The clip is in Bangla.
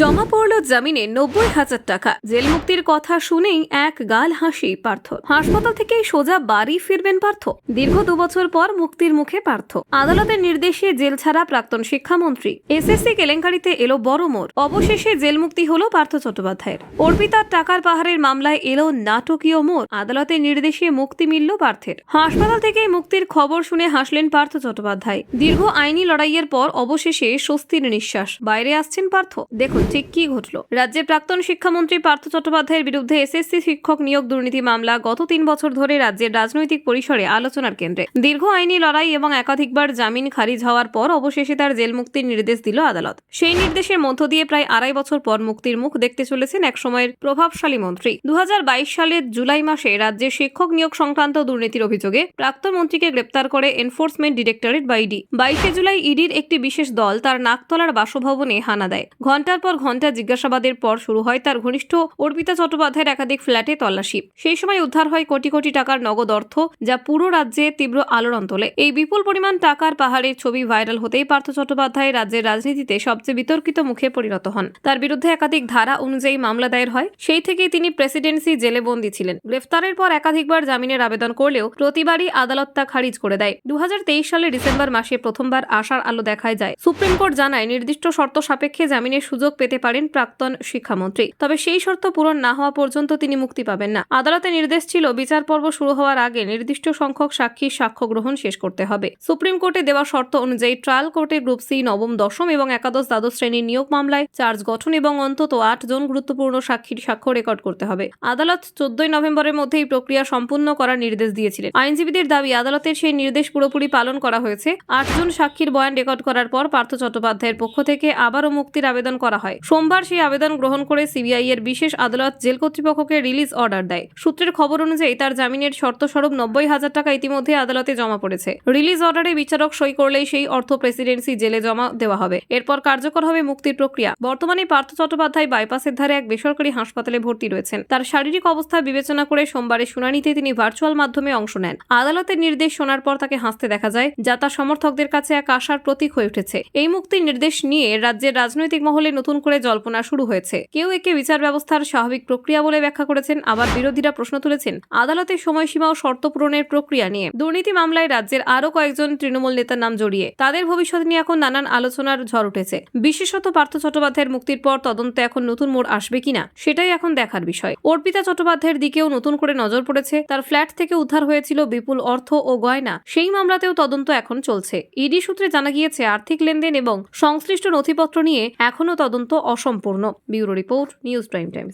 জমা পড়ল জামিনে নব্বই হাজার টাকা। জেল মুক্তির কথা শুনেই এক গাল হাসি পার্থ। হাসপাতাল থেকে সোজা বাড়ি ফিরবেন পার্থ। দীর্ঘ দুবছর পর মুক্তির মুখে পার্থ। আদালতের নির্দেশে জেল ছাড়া প্রাক্তন শিক্ষামন্ত্রী। এসএসসি কেলেঙ্কারিতে এলো বড় মোড়। অবশেষে জেল মুক্তি হলো পার্থ চট্টোপাধ্যায়ের। অর্পিতার টাকার পাহাড়ের মামলায় এলো নাটকীয় মোড়। আদালতের নির্দেশে মুক্তি মিলল পার্থের। হাসপাতাল থেকে মুক্তির খবর শুনে হাসলেন পার্থ চট্টোপাধ্যায়। দীর্ঘ আইনি লড়াইয়ের পর অবশেষে স্বস্তির নিঃশ্বাস। বাইরে আসছেন পার্থ। দেখুন ঠিক কি ঘটল? রাজ্যের প্রাক্তন শিক্ষামন্ত্রী পার্থ চট্টোপাধ্যায়ের বিরুদ্ধে এসএসসি শিক্ষক নিয়োগ দুর্নীতি মামলা গত তিন বছর ধরে রাজ্যের রাজনৈতিক পরিসরে আলোচনার কেন্দ্রে। দীর্ঘ আইনি লড়াই এবং একাধিকবার জামিন খারিজ হওয়ার পর অবশেষে তার জেল মুক্তির নির্দেশ দিল আদালত। সেই নির্দেশের মধ্য দিয়ে প্রায় আড়াই বছর পর মুক্তির মুখ দেখতে চলেছেন এক সময়ের প্রভাবশালী মন্ত্রী। দু হাজার বাইশ সালের জুলাই মাসে রাজ্যের শিক্ষক নিয়োগ সংক্রান্ত দুর্নীতির অভিযোগে প্রাক্তন মন্ত্রীকে গ্রেপ্তার করে এনফোর্সমেন্ট ডিরেক্টরেট বা ইডি। বাইশে জুলাই ইডির একটি বিশেষ দল তার নাকতলার বাসভবনে হানা দেয়। ঘণ্টার পর ঘণ্টা জিজ্ঞাসাবাদের পর শুরু হয় তার ঘনিষ্ঠ অর্পিতা চট্টোপাধ্যায়ের একাধিক ফ্ল্যাটে তল্লাশি। সেই সময় উদ্ধার হয় কোটি কোটি টাকার নগদ অর্থ যা পুরো রাজ্যে তীব্র আলোড়ন তোলে। এই বিপুল পরিমাণ টাকার পাহাড়ের ছবি ভাইরাল হতেই পার্থ চট্টোপাধ্যায় রাজ্যের রাজনীতিতে সবচেয়ে বিতর্কিত মুখে পরিণত হন। তার বিরুদ্ধে একাধিক ধারা অনুযায়ী মামলা দায়ের হয়। সেই থেকেই তিনি প্রেসিডেন্সি জেলে বন্দী ছিলেন। গ্রেফতারের পর একাধিকবার জামিনের আবেদন করলেও প্রতিবারই আদালত তা খারিজ করে দেয়। দু হাজার তেইশ সালে ডিসেম্বর মাসে প্রথমবার আশার আলো দেখায় যায়। সুপ্রিম কোর্ট জানায়, নির্দিষ্ট শর্ত সাপেক্ষে জামিনের সুযোগ পেতে পারেন প্রাক্তন শিক্ষামন্ত্রী। তবে সেই শর্ত পূরণ না হওয়া পর্যন্ত তিনি মুক্তি পাবেন না। আদালতের নির্দেশ ছিল, বিচার পর্ব শুরু হওয়ার আগে নির্দিষ্ট সংখ্যক সাক্ষীর সাক্ষ্য গ্রহণ শেষ করতে হবে। সুপ্রিম কোর্টে দেওয়া শর্ত অনুযায়ী ট্রায়াল কোর্টে গ্রুপ সি নবম, দশম এবং একাদশ দ্বাদশ শ্রেণির নিয়োগ মামলায় চার্জ গঠন এবং অন্তত আট জন গুরুত্বপূর্ণ সাক্ষীর সাক্ষ্য রেকর্ড করতে হবে। আদালত চোদ্দই নভেম্বরের মধ্যে এই প্রক্রিয়া সম্পূর্ণ করার নির্দেশ দিয়েছিলেন। আইনজীবীদের দাবি, আদালতের সেই নির্দেশ পুরোপুরি পালন করা হয়েছে। আটজন সাক্ষীর বয়ান রেকর্ড করার পর পার্থ চট্টোপাধ্যায়ের পক্ষ থেকে আবারও মুক্তির আবেদন করা হয়। সোমবার সেই আবেদন গ্রহণ করে সিবিআই এর বিশেষ আদালত জেল কর্তৃপক্ষকে রিলিজ অর্ডার দেয়। সূত্রের খবর অনুযায়ী তার জামিনের শর্ত স্বরূপ নব্বই হাজার টাকা ইতিমধ্যে আদালতে জমা পড়েছে। রিলিজ অর্ডারে বিচারক সই করলেই সেই অর্থ প্রেসিডেন্সি জেলে জমা দেওয়া হবে। এরপর কার্যকর হবে মুক্তির প্রক্রিয়া। বর্তমানে পার্থ চট্টোপাধ্যায় বাইপাসের ধারে এক বেসরকারি হাসপাতালে ভর্তি রয়েছেন। তার শারীরিক অবস্থা বিবেচনা করে সোমবারের শুনানিতে তিনি ভার্চুয়াল মাধ্যমে অংশ নেন। আদালতের নির্দেশ শোনার পর তাকে হাসতে দেখা যায়, যা তার সমর্থকদের কাছে এক আশার প্রতীক হয়ে উঠেছে। এই মুক্তির নির্দেশ নিয়ে রাজ্যের রাজনৈতিক মহলে নতুন করে জল্পনা শুরু হয়েছে। কেউ একে বিচার ব্যবস্থার স্বাভাবিক প্রক্রিয়া বলে ব্যাখ্যা করেছেন, আবার বিরোধীরা প্রশ্ন তুলেছেন আদালতের সময়সীমা ও শর্ত পূরণের প্রক্রিয়া নিয়ে। দুর্নীতি মামলায় রাজ্যের আরও কয়েকজন তৃণমূল নেতার নাম জড়িয়ে। তাদের ভবিষ্যৎ নিয়ে এখন নানান আলোচনার ঝড় উঠেছে। বিশেষত পার্থ চট্টোপাধ্যায়ের মুক্তির পর তদন্তে এখন নতুন মোড় আসবে কিনা, সেটাই এখন দেখার বিষয়। অর্পিতা চট্টোপাধ্যায়ের দিকেও নতুন করে নজর পড়েছে। তার ফ্ল্যাট থেকে উদ্ধার হয়েছিল বিপুল অর্থ ও গয়না। সেই মামলাতেও তদন্ত এখন চলছে। ইডি সূত্রে জানা গিয়েছে, আর্থিক লেনদেন এবং সংশ্লিষ্ট নথিপত্র নিয়ে এখনও তদন্ত অসম্পূর্ণ। Bureau report news prime times.